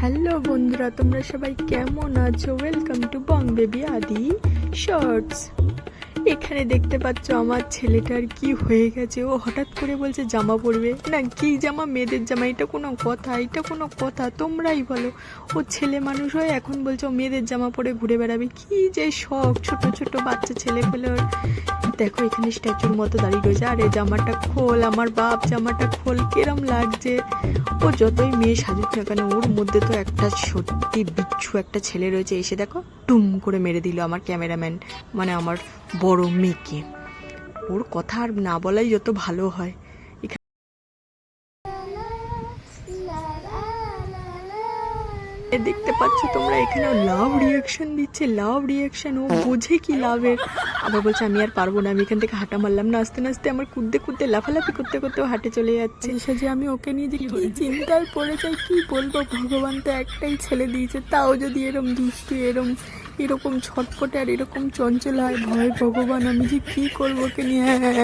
Hello বন্ধুরা, তোমরা সবাই কেমন আছো? Welcome to bong baby Adi shorts এখানে দেখতে পাচ্ছ আমার ছেলেটার কি হয়ে গেছে। ও হঠাৎ করে বলছে, জামা পরবে? না, কি জামা? মেয়েদের জামা, এটা কোনো কথা, এটা কোনো কথা, তোমরাই বলো। ও ছেলে মানুষ হয়ে এখন বলছে, ও মেয়েদের জামা পরে ঘুরে বেড়াবে। কি যে শখ, ছোট ছোট বাচ্চা ছেলে পেলে দেখো, এখানে স্ট্যাচুর মতো দাঁড়িয়ে রয়েছে। আরে জামাটা খোল, আমার বাপ জামাটা খোল, কিরম লাগছে। ও যতই মেয়ে সাজুক না কেন, ওর মধ্যে তো একটা সত্যি বিচ্ছু একটা ছেলে রয়েছে। এসে দেখো, টুম করে মেরে দিল আমার ক্যামেরাম্যান মানে আমার বড় মেয়েকে। ওর কথা আর না বলাই যত ভালো হয়। দেখতে পাচ্ছ তোমরা এখানে লাভ রিয়াকশন দিচ্ছে লাভ রিয়াকশন ও বোঝে কি লাভের আবার বলছে আমি আর পারব না আমি এখান থেকে হাঁটা মারলাম না। আস্তে আস্তে আমার কুদতে কুদতে লাফালাফি করতে করতে হাঁটে চলে যাচ্ছে। এসে যে আমি ওকে নিয়ে যে কি চিন্তায় পড়ে যাই কি বলব? ভগবান তো একটাই ছেলে দিয়েছে তাও যদি এরম দুষ্টু এরম এরকম ছটপটে আর এরকম চঞ্চল হয় ভয় ভগবান আমি যে কি করব ওকে নিয়ে?